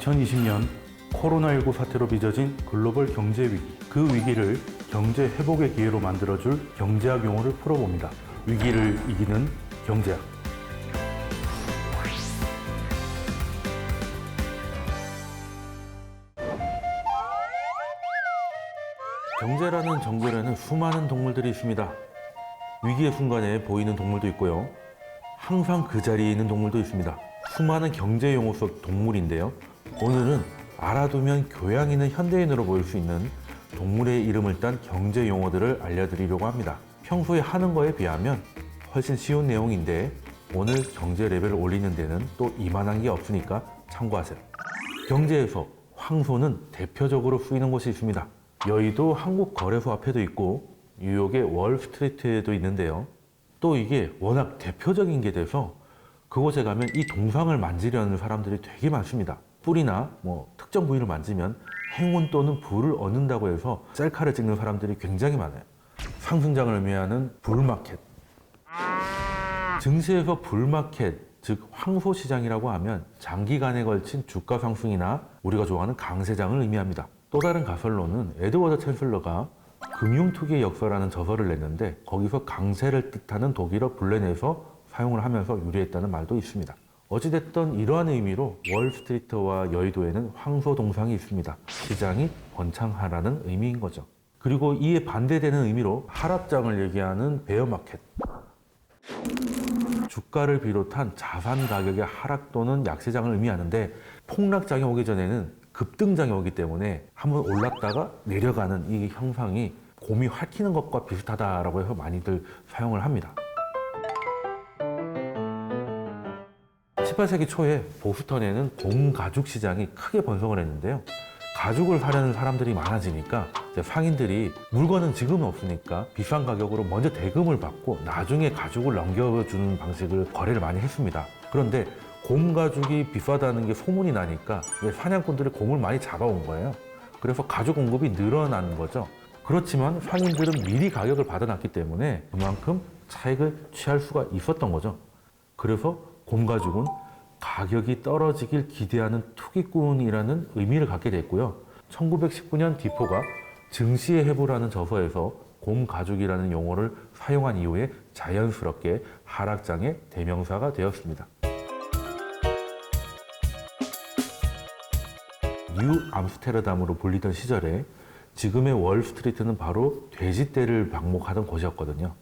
2020년 코로나19 사태로 빚어진 글로벌 경제 위기. 그 위기를 경제 회복의 기회로 만들어줄 경제학 용어를 풀어봅니다. 위기를 이기는 경제학. 경제라는 정글에는 수많은 동물들이 있습니다. 위기의 순간에 보이는 동물도 있고요. 항상 그 자리에 있는 동물도 있습니다. 수많은 경제 용어 속 동물인데요. 오늘은 알아두면 교양 있는 현대인으로 보일 수 있는 동물의 이름을 딴 경제 용어들을 알려드리려고 합니다. 평소에 하는 거에 비하면 훨씬 쉬운 내용인데 오늘 경제 레벨을 올리는 데는 또 이만한 게 없으니까 참고하세요. 경제에서 황소는 대표적으로 쓰이는 곳이 있습니다. 여의도 한국거래소 앞에도 있고 뉴욕의 월스트리트에도 있는데요. 또 이게 워낙 대표적인 게 돼서 그곳에 가면 이 동상을 만지려는 사람들이 되게 많습니다. 뿔이나 뭐 특정 부위를 만지면 행운 또는 부를 얻는다고 해서 셀카를 찍는 사람들이 굉장히 많아요. 상승장을 의미하는 불마켓. 증시에서 불마켓, 즉 황소시장이라고 하면 장기간에 걸친 주가 상승이나 우리가 좋아하는 강세장을 의미합니다. 또 다른 가설로는 에드워드 챈슬러가 금융투기의 역사라는 저서를 냈는데 거기서 강세를 뜻하는 독일어 블렌에서 사용을 하면서 유래했다는 말도 있습니다. 어찌됐든 이러한 의미로 월스트리트와 여의도에는 황소 동상이 있습니다. 시장이 번창하라는 의미인 거죠. 그리고 이에 반대되는 의미로 하락장을 얘기하는 베어마켓. 주가를 비롯한 자산 가격의 하락 또는 약세장을 의미하는데 폭락장이 오기 전에는 급등장이 오기 때문에 한번 올랐다가 내려가는 이 형상이 곰이 핥히는 것과 비슷하다라고 해서 많이들 사용을 합니다. 18세기 초에 보스턴에는 곰 가죽 시장이 크게 번성을 했는데요. 가죽을 사려는 사람들이 많아지니까 상인들이 물건은 지금은 없으니까 비싼 가격으로 먼저 대금을 받고 나중에 가죽을 넘겨주는 방식을 거래를 많이 했습니다. 그런데 곰 가죽이 비싸다는 게 소문이 나니까 사냥꾼들이 곰을 많이 잡아온 거예요. 그래서 가죽 공급이 늘어나는 거죠. 그렇지만 상인들은 미리 가격을 받아놨기 때문에 그만큼 차익을 취할 수가 있었던 거죠. 그래서 곰 가죽은 가격이 떨어지길 기대하는 투기꾼이라는 의미를 갖게 됐고요. 1919년 디포가 증시의 해부라는 저서에서 곰 가죽이라는 용어를 사용한 이후에 자연스럽게 하락장의 대명사가 되었습니다. 뉴 암스테르담으로 불리던 시절에 지금의 월스트리트는 바로 돼지떼를 방목하던 곳이었거든요.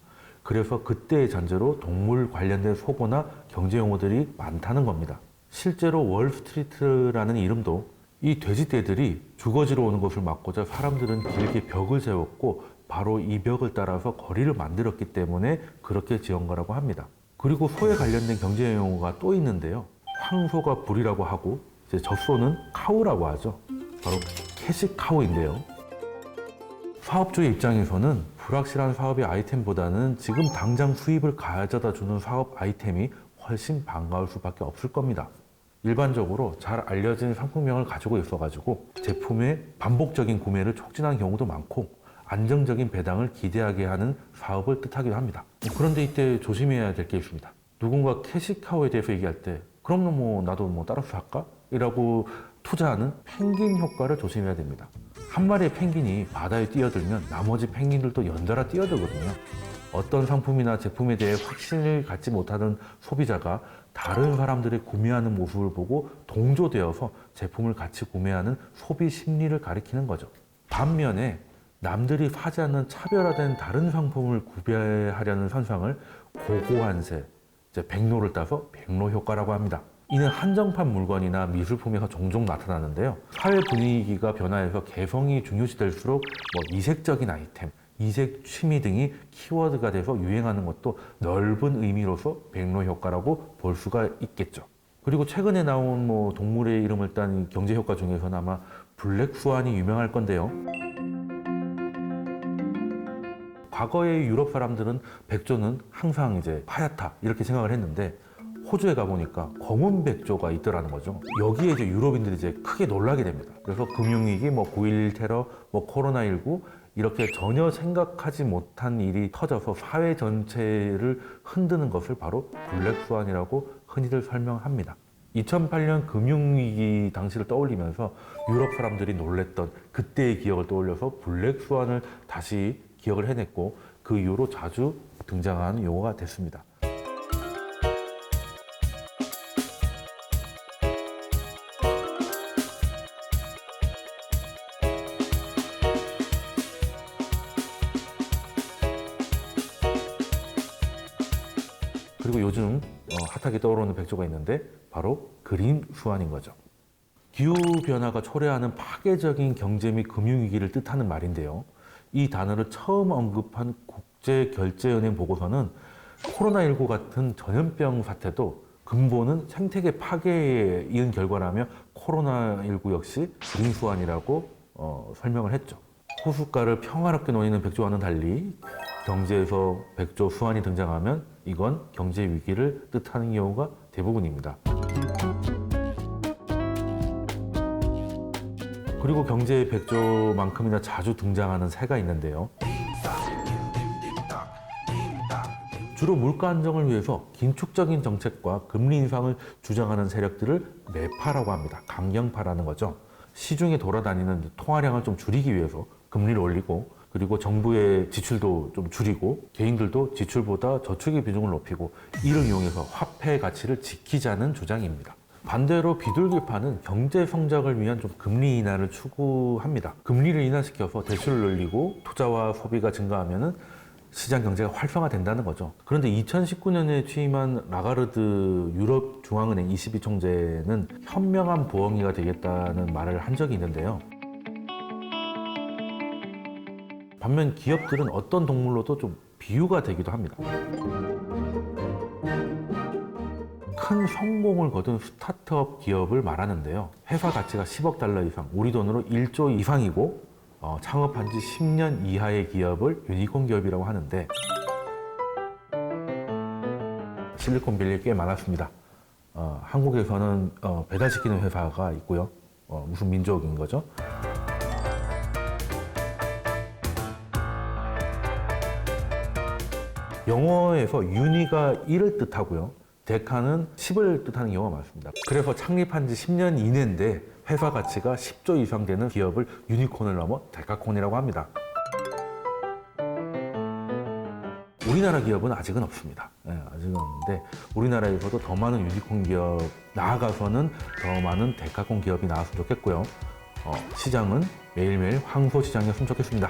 그래서 그때의 잔재로 동물 관련된 소고나 경제 용어들이 많다는 겁니다. 실제로 월스트리트라는 이름도 이 돼지떼들이 주거지로 오는 것을 막고자 사람들은 길게 벽을 세웠고 바로 이 벽을 따라서 거리를 만들었기 때문에 그렇게 지은 거라고 합니다. 그리고 소에 관련된 경제 용어가 또 있는데요. 황소가 불이라고 하고 이제 젖소는 카우라고 하죠. 바로 캐시카우인데요. 사업주의 입장에서는 불확실한 사업의 아이템보다는 지금 당장 수입을 가져다 주는 사업 아이템이 훨씬 반가울 수밖에 없을 겁니다. 일반적으로 잘 알려진 상품명을 가지고 있어가지고 제품의 반복적인 구매를 촉진하는 경우도 많고 안정적인 배당을 기대하게 하는 사업을 뜻하기도 합니다. 그런데 이때 조심해야 될 게 있습니다. 누군가 캐시카우에 대해서 얘기할 때 그럼 뭐 나도 뭐 따라서 할까? 이라고 투자하는 펭귄 효과를 조심해야 됩니다. 한 마리의 펭귄이 바다에 뛰어들면 나머지 펭귄들도 연달아 뛰어들거든요. 어떤 상품이나 제품에 대해 확신을 갖지 못하는 소비자가 다른 사람들이 구매하는 모습을 보고 동조되어서 제품을 같이 구매하는 소비 심리를 가리키는 거죠. 반면에 남들이 사지 않는 차별화된 다른 상품을 구별하려는 선상을 고고한세, 이제 백로를 따서 백로 효과라고 합니다. 이는 한정판 물건이나 미술품에서 종종 나타나는데요. 사회 분위기가 변화해서 개성이 중요시될수록 뭐 이색적인 아이템, 이색 취미 등이 키워드가 돼서 유행하는 것도 넓은 의미로서 백로 효과라고 볼 수가 있겠죠. 그리고 최근에 나온 뭐 동물의 이름을 딴 경제 효과 중에서는 아마 블랙 스완이 유명할 건데요. 과거의 유럽 사람들은 백조는 항상 이제 하얗다 이렇게 생각을 했는데 호주에 가보니까 검은 백조가 있더라는 거죠. 여기에 이제 유럽인들이 이제 크게 놀라게 됩니다. 그래서 금융위기, 뭐 9.11 테러, 뭐 코로나19 이렇게 전혀 생각하지 못한 일이 터져서 사회 전체를 흔드는 것을 바로 블랙스완이라고 흔히들 설명합니다. 2008년 금융위기 당시를 떠올리면서 유럽 사람들이 놀랬던 그때의 기억을 떠올려서 블랙 스완을 다시 기억을 해냈고 그 이후로 자주 등장하는 용어가 됐습니다. 그리고 요즘 어, 핫하게 떠오르는 백조가 있는데 바로 그린 수완인 거죠. 기후 변화가 초래하는 파괴적인 경제 및 금융 위기를 뜻하는 말인데요. 이 단어를 처음 언급한 국제 결제은행 보고서는 코로나19 같은 전염병 사태도 근본은 생태계 파괴에 이은 결과라며 코로나19 역시 그린 수완이라고 어, 설명을 했죠. 호숫가를 평화롭게 노니는 백조와는 달리 경제에서 백조 수완이 등장하면 이건 경제 위기를 뜻하는 경우가 대부분입니다. 그리고 경제의 백조만큼이나 자주 등장하는 새가 있는데요. 주로 물가 안정을 위해서 긴축적인 정책과 금리 인상을 주장하는 세력들을 매파라고 합니다. 강경파라는 거죠. 시중에 돌아다니는 통화량을 좀 줄이기 위해서 금리를 올리고 그리고 정부의 지출도 좀 줄이고 개인들도 지출보다 저축의 비중을 높이고 이를 이용해서 화폐 가치를 지키자는 주장입니다. 반대로 비둘기파는 경제 성장을 위한 좀 금리 인하를 추구합니다. 금리를 인하시켜서 대출을 늘리고 투자와 소비가 증가하면은 시장 경제가 활성화된다는 거죠. 그런데 2019년에 취임한 라가르드 유럽 중앙은행 22총재는 현명한 보험이가 되겠다는 말을 한 적이 있는데요. 반면 기업들은 어떤 동물로도 좀 비유가 되기도 합니다. 큰 성공을 거둔 스타트업 기업을 말하는데요. 회사 가치가 10억 달러 이상, 우리 돈으로 1조 이상이고 어, 창업한 지 10년 이하의 기업을 유니콘 기업이라고 하는데 실리콘밸리 꽤 많았습니다. 어, 한국에서는 어, 배달시키는 회사가 있고요. 어, 무슨 민족인 거죠? 영어에서 유니가 1을 뜻하고요. 데카는 10을 뜻하는 경우가 많습니다. 그래서 창립한 지 10년 이내인데 회사 가치가 10조 이상 되는 기업을 유니콘을 넘어 데카콘이라고 합니다. 우리나라 기업은 아직은 없습니다. 예, 아직은 없는데 우리나라에서도 더 많은 유니콘 기업 나아가서는 더 많은 데카콘 기업이 나왔으면 좋겠고요. 어, 시장은 매일매일 황소 시장이었으면 좋겠습니다.